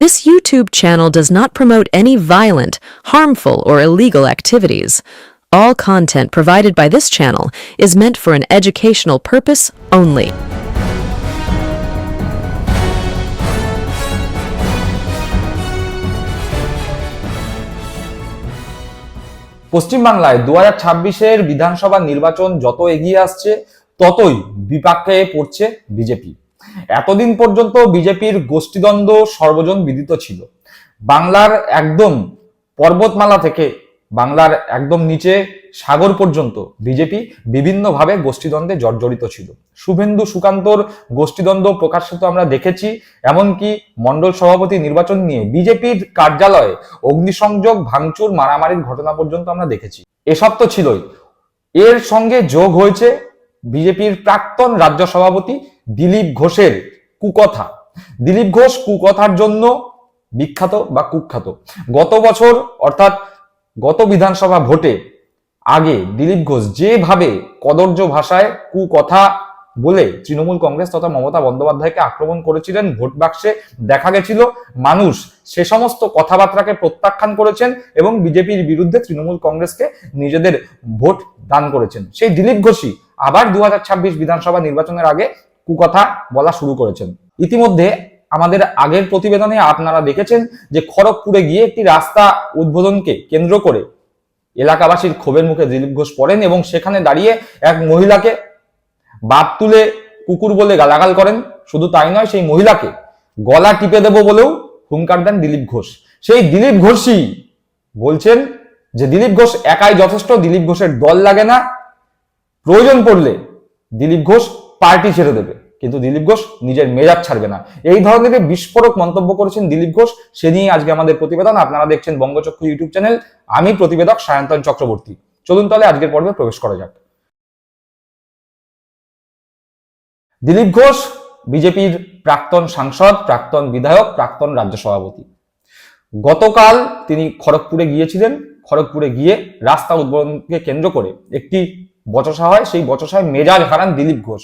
This YouTube channel does not promote any violent, harmful, or illegal activities. All content provided by this channel is meant for an educational purpose only. পশ্চিমবাংলায় দু হাজার ছাব্বিশের বিধানসভা নির্বাচন যত এগিয়ে আসছে ততই বিপাকে পড়ছে বিজেপি এতদিন পর্যন্ত বিজেপির গোষ্ঠীদ্বন্দ্ব সর্বজন বিদিত ছিল। বাংলার একদম পর্বতমালা থেকে বাংলার একদম নিচে সাগর পর্যন্ত বিজেপি বিভিন্নভাবে গোষ্ঠীদ্বন্দ্বে জর্জরিত ছিল। শুভেন্দু সুকান্তর গোষ্ঠীদ্বন্দ্ব প্রকাশিত আমরা দেখেছি, এমনকি মন্ডল সভাপতি নির্বাচন নিয়ে বিজেপির কার্যালয়ে অগ্নিসংযোগ, ভাঙচুর, মারামারির ঘটনা পর্যন্ত আমরা দেখেছি। এসব তো ছিলই। এর সঙ্গে যোগ হয়েছে বিজেপির প্রাক্তন রাজ্য সভাপতি দিলীপ ঘোষের কুকথা। দিলীপ ঘোষ কুকথার জন্য বিখ্যাত বা কুখ্যাত। গত বছর, অর্থাৎ গত বিধানসভা ভোটে আগে দিলীপ ঘোষ যেভাবে কদর্য ভাষায় কুকথা বলে তৃণমূল কংগ্রেস তথা মমতা বন্দ্যোপাধ্যায়কে আক্রমণ করেছিলেন, ভোট বাক্সে দেখা গেছিল, মানুষ সে সমস্ত কথাবার্তাকে প্রত্যাখ্যান করেছেন এবং বিজেপির বিরুদ্ধে তৃণমূল কংগ্রেসকে নিজেদের ভোট দান করেছেন। সেই দিলীপ ঘোষই আবার দু হাজার ছাব্বিশ বিধানসভা নির্বাচনের আগে কুকথা বলা শুরু করেছেন। ইতিমধ্যে আমাদের আগের প্রতিবেদনে আপনারা দেখেছেন যে খড়গপুরে গিয়ে একটি রাস্তা উদ্বোধনকে কেন্দ্র করে এলাকাবাসীর ক্ষোভের মুখে দিলীপ ঘোষ পড়েন এবং সেখানে দাঁড়িয়ে এক মহিলাকে বাপ তুলে কুকুর বলে গালাগাল করেন। শুধু তাই নয়, সেই মহিলাকে গলা টিপে দেব বলেও হুঙ্কার দেন দিলীপ ঘোষ। সেই দিলীপ ঘোষই বলছেন যে দিলীপ ঘোষ একাই যথেষ্ট, দিলীপ ঘোষের দল লাগে না। প্রয়োজন পড়লে দিলীপ ঘোষ পার্টি ছেড়ে দেবে। কিন্তু দিলীপ ঘোষ নিজের মেজাজ ছাড়বে না। এই ধরনের বিস্ফোরক মন্তব্য করেছেন দিলীপ ঘোষ, সে নিয়ে আজকে আমাদের প্রতিবেদন। আপনারা দেখছেন বঙ্গচক্ষু ইউটিউব চ্যানেল। আমি প্রতিবেদক সায়ন্তন চক্রবর্তী। চলুন তাহলে আজকের পর্বে প্রবেশ করা যাক। দিলীপ ঘোষ বিজেপির প্রাক্তন সাংসদ, প্রাক্তন বিধায়ক, প্রাক্তন রাজ্য সভাপতি। গতকাল তিনি খড়গপুরে গিয়েছিলেন। খড়গপুরে গিয়ে রাস্তা উদ্বোধনকে কেন্দ্র করে একটি বচসা হয়, সেই বচসায় মেজাজ হারান দিলীপ ঘোষ।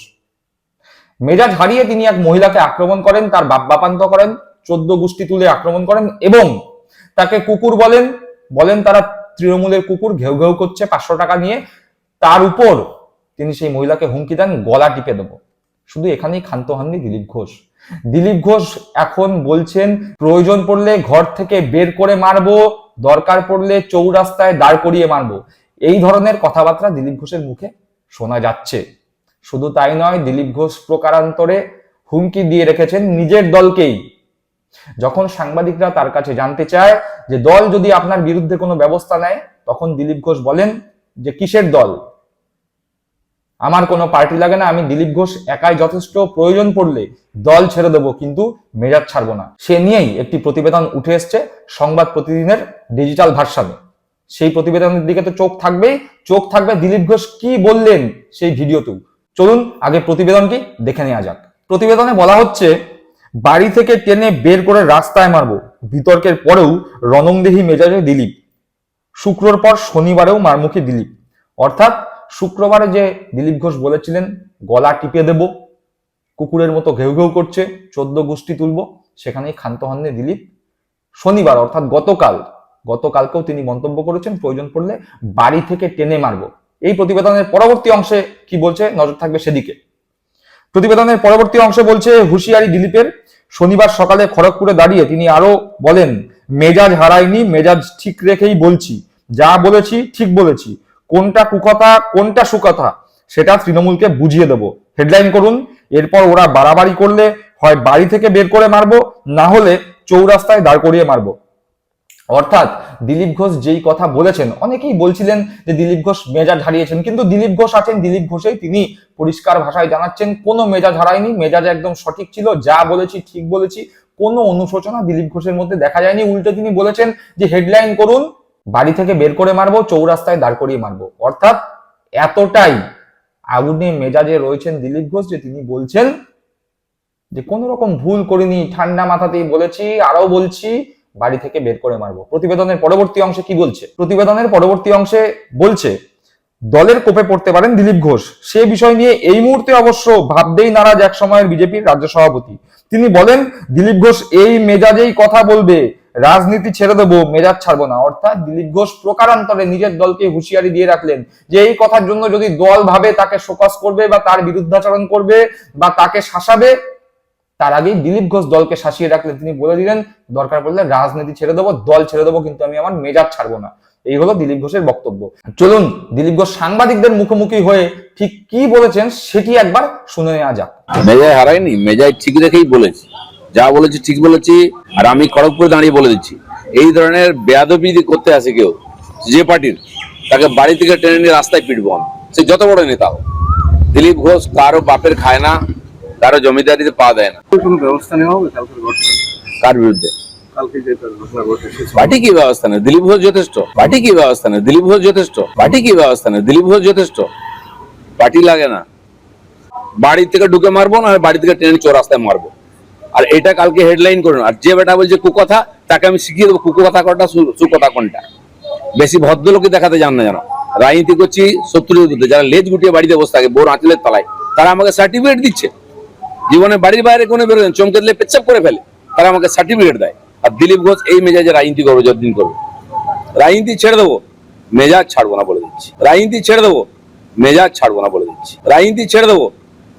মেজাজ হারিয়ে তিনি এক মহিলাকে আক্রমণ করেন, তার বাপ বাপান্ত করেন, চোদ্দ গোষ্ঠী তুলে আক্রমণ করেন এবং তাকে কুকুর বলেন বলেন তারা তৃণমূলের কুকুর, ঘেউ ঘেউ করছে পাঁচশো টাকা নিয়ে। তার উপর তিনি সেই মহিলাকে হুমকি দেন, গলা টিপে দেবো। শুধু এখানেই ক্ষান্ত হননি দিলীপ ঘোষ। দিলীপ ঘোষ এখন বলছেন, প্রয়োজন পড়লে ঘর থেকে বের করে মারবো, দরকার পড়লে চৌরাস্তায় দাঁড় করিয়ে মারবো। এই ধরনের কথাবার্তা দিলীপ ঘোষের মুখে শোনা যাচ্ছে। শুধু তাই নয়, দিলীপ ঘোষ প্রকারান্তরে হুমকি দিয়ে রেখেছেন নিজের দলকেই। যখন সাংবাদিকরা তার কাছে জানতে চায় যে দল যদি আপনার বিরুদ্ধে কোনো ব্যবস্থা নেয়, তখন দিলীপ ঘোষ বলেন যে, কিসের দল? আমার কোনো পার্টি লাগে না, আমি দিলীপ ঘোষ একাই যথেষ্ট প্রয়োজন পড়লে দল ছেড়ে দেবো, কিন্তু মেজাজ ছাড়বো না। সে নিয়েই একটি প্রতিবেদন উঠে এসছে সংবাদ প্রতিদিনের ডিজিটাল ভার্সানে। সেই প্রতিবেদনের দিকে তো চোখ থাকবেই। চোখ থাকবে দিলীপ ঘোষ কি বললেন সেই ভিডিওতেও। চলুন আগে প্রতিবেদনটি দেখে নেওয়া যাক। প্রতিবেদনে বলা হচ্ছে, বাড়ি থেকে টেনে বের করে রাস্তায় মারবো। বিতর্কের পরেও রণংদেহী মেজাজে দিলীপ। শুক্রর পর শনিবারেও মারমুখী দিলীপ। অর্থাৎ শুক্রবারে যে দিলীপ ঘোষ বলেছিলেন, গলা টিপে দেব, কুকুরের মতো ঘেউ ঘেউ করছে, চোদ্দ গোষ্ঠী তুলব, সেখানেই ক্ষান্ত হননি দিলীপ। শনিবার, অর্থাৎ গতকাল গতকালকেও তিনি মন্তব্য করেছেন, প্রয়োজন পড়লে বাড়ি থেকে টেনে মারব। এই প্রতিবেদনের পরবর্তী অংশে কি বলছে? নজর থাকবে সেদিকে। প্রতিবেদনের পরবর্তী অংশে বলছে, হুঁশিয়ারি দিলীপের শনিবার সকালে খড়গপুরে দাঁড়িয়ে তিনি আরও বলেন, মেজাজ হারাইনি, মেজাজ ঠিক রেখেই বলছি। যা বলেছি, ঠিক বলেছি। কোনটা কুকথা, কোনটা সুকথা, সেটা তৃণমূলকে বুঝিয়ে দেব। হেডলাইন করুন, এরপর ওরা বাড়াবাড়ি করলে হয় বাড়ি থেকে বের করে মারবো, না হলে চৌরাস্তায় দাঁড় করিয়ে মারবো। অর্থাৎ দিলীপ ঘোষ যেই কথা বলেছেন, অনেকেই বলছিলেন যে দিলীপ ঘোষ মেজাজ হারিয়েছেন, কিন্তু দিলীপ ঘোষ আছেন, দিলীপ ঘোষেই তিনি পরিষ্কার ভাষায় জানাচ্ছেন, কোনো মেজাজ হারায়নি, মেজাজ একদম সঠিক ছিল, যা বলেছি, ঠিক বলেছি, কোনো অনুশোচনা দিলীপ ঘোষের মধ্যে দেখা যায়নি, উল্টে তিনি বলেছেন যে হেডলাইন করুন, বাড়ি থেকে বের করে মারবো, চৌরাস্তায় দাঁড় করিয়ে মারবো। অর্থাৎ এতটাই আগুনে মেজাজে রয়েছেন দিলীপ ঘোষ যে তিনি বলছেন যে কোন রকম ভুল করিনি, ঠান্ডা মাথাতেই বলেছি, আরও বলছি বাড়ি থেকে বের করে মারবো। প্রতিবেদনের পরবর্তী অংশে কি বলছে? প্রতিবেদনের পরবর্তী অংশে বলছে, দলের কোপে পড়তে পারেন দিলীপ ঘোষ। সে বিষয় নিয়ে এই মুহূর্তে অবশ্য ভাবতেই নারাজ এক সময়ের বিজেপির রাজ্য সভাপতি। তিনি বলেন, দিলীপ ঘোষ এই মেজাজেই কথা বলবে, রাজনীতি ছেড়ে দেবো, মেজাজ ছাড়বো না। অর্থাৎ দিলীপ ঘোষ প্রকারান্তরে নিজের দলকে হুঁশিয়ারি দিয়ে রাখলেন যে এই কথার জন্য যদি দল ভাবে তাকে শোকস করবে বা তার বিরুদ্ধাচরণ করবে বা তাকে শাসাবে তার আগেই দিলীপ ঘোষ দলকে শাসিয়ে রাখলেন তিনি বলে দিলেন, দরকার পড়লে রাজনীতি ছেড়ে দেবো, দল ছেড়ে দেবো, কিন্তু আমি আমার মেজাজ ছাড়বো না। এই হলো দিলীপ ঘোষের বক্তব্য। চলুন, দিলীপ ঘোষ সাংবাদিকদের মুখোমুখি হয়ে ঠিক কি বলেছেন সেটি একবার শুনে নেওয়া যাক। মেজায় হারাইনি মেজায় ঠিক রেখেই বলেছি। যা বলেছি ঠিক বলেছি, আর আমি খড়গপুরে দাঁড়িয়ে বলে দিচ্ছি। এই ধরনের বেয়াদবি যদি করতে আসে কেউ, যে পার্টির, তাকে বাড়ি থেকে টেনে নিয়ে রাস্তায় পিটবো আমি। সে যত বড় নেতা দিলীপ ঘোষ কারও বাপের খায় না কারও জমিদারিতে পা দেয় না। কোনো ব্যবস্থা নেওয়া হবে কালকের ঘটনা? কার বিরুদ্ধে? কালকে যে ঘটনা ঘটে পার্টি কি ব্যবস্থা নেয়? দিলীপ ঘোষ যথেষ্ট। পার্টি কি ব্যবস্থা নেয়? দিলীপ ঘোষ যথেষ্ট। পার্টি কি ব্যবস্থা নেয়? দিলীপ ঘোষ যথেষ্ট। পার্টি লাগে না। বাড়ি থেকে ঢুকে মারবো না বাড়ি থেকে ট্রেন চোর রাস্তায় মারবো। আর এটা কালকে হেডলাইন করুন। আর যে বেটা বলছে কুকথা তাকে আমি শিখিয়ে দেবো কুকথা কোনটা সুকথা কোনটা। বেশি ভদ্রলোকে দেখাতে যান না যেন। রাজনীতি করছি শত্রুর বিরুদ্ধে। যারা লেজ গুটিয়ে বাড়িতে বসে থাকে বোর আঁচলের তলায় তারা আমাকে সার্টিফিকেট দিচ্ছে। জীবনে বাড়ির বাইরে কোনো বেরোলেন চমকে দিলে পেচ্ছাপ করে ফেলে। তারা আমাকে সার্টিফিকেট দেয়। আর দিলীপ ঘোষ এই মেজাজে রাজনীতি করবে, যতদিন করবে। রাজনীতি ছেড়ে দেবো, মেজাজ ছাড়বো না বলে দিচ্ছি। রাজনীতি ছেড়ে দেবো, মেজাজ ছাড়বো না বলে দিচ্ছি। রাজনীতি ছেড়ে দেবো,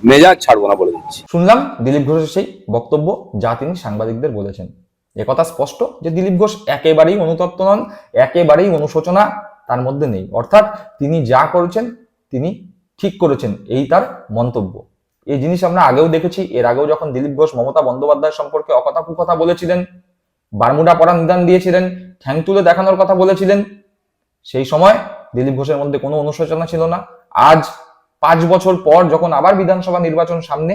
মেজাজ ছাড়বো না বলে দিচ্ছি। শুনলাম দিলীপ ঘোষের সেই বক্তব্য যা তিনি সাংবাদিকদের বলেছেন। একথা স্পষ্ট যে দিলীপ ঘোষ একেবারেই অনুতপ্ত নন, একেবারেই অনুশোচনা তার মধ্যে নেই। অর্থাৎ তিনি যা করেছেন, তিনি ঠিক করেছেন। এই তার মন্তব্য। এই জিনিস আমরা আগেও দেখেছি। এর আগেও যখন দিলীপ ঘোষ মমতা বন্দ্যোপাধ্যায় সম্পর্কে অকথা কুকথা বলেছিলেন, বারমুডা পড়া নিদান দিয়েছিলেন, ঠ্যাং তুলে দেখানোর কথা বলেছিলেন, সেই সময় দিলীপ ঘোষের মধ্যে কোনো অনুশোচনা ছিল না। আজ পাঁচ বছর পর যখন আবার বিধানসভা নির্বাচন সামনে,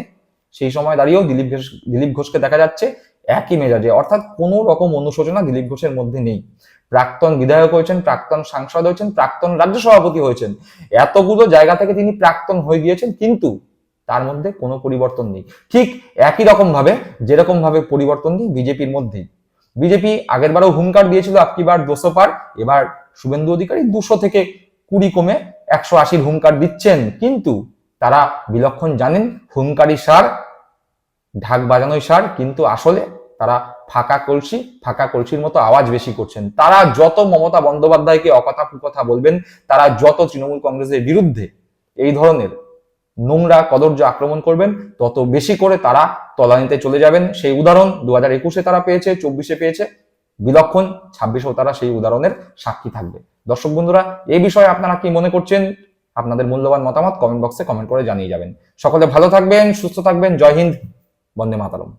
সেই সময় দাঁড়িয়েও দিলীপ ঘোষ, দিলীপ ঘোষকে দেখা যাচ্ছে একই মেজাজে। অর্থাৎ কোনো রকম অনুশোচনা দিলীপ ঘোষের মধ্যে নেই। প্রাক্তন বিধায়ক হয়েছেন, প্রাক্তন সাংসদ হয়েছেন, প্রাক্তন রাজ্য সভাপতি হয়েছেন। এতগুলো জায়গা থেকে তিনি প্রাক্তন হয়ে গিয়েছেন, কিন্তু তার মধ্যে কোনো পরিবর্তন নেই। ঠিক একই রকম ভাবে, যেরকম ভাবে পরিবর্তন নেই বিজেপির মধ্যেই বিজেপি আগের বারও হুঙ্কার দিয়েছিল আপকি বার দুশো পার, এবার শুভেন্দু অধিকারী দুশো থেকে কুড়ি কমে একশো আশির হুঙ্কার দিচ্ছেন। কিন্তু তারা বিলক্ষণ জানেন, হুঙ্কারি সার, ঢাক বাজানোই সার, কিন্তু আসলে তারা ফাঁকা কলসি, ফাঁকা কলসির মতো আওয়াজ বেশি করছেন। তারা যত মমতা বন্দ্যোপাধ্যায়কে অকথা কুকথা বলবেন, তারা যত তৃণমূল কংগ্রেসের বিরুদ্ধে এই ধরনের নোংরা কদর্য আক্রমণ করবেন। তত বেশি করে তারা তলানিতে চলে যাবেন। সেই উদাহরণ দু হাজার একুশে তারা পেয়েছে, চব্বিশে পেয়েছে। বিলক্ষণ ছাব্বিশেও তারা সেই উদাহরণের সাক্ষী থাকবে। দর্শক বন্ধুরা এই বিষয়ে আপনারা কি মনে করছেন? আপনাদের মূল্যবান মতামত কমেন্ট বক্সে কমেন্ট করে জানিয়ে যাবেন। সকলে ভালো থাকবেন, সুস্থ থাকবেন। জয় হিন্দ, বন্দে মাতারম।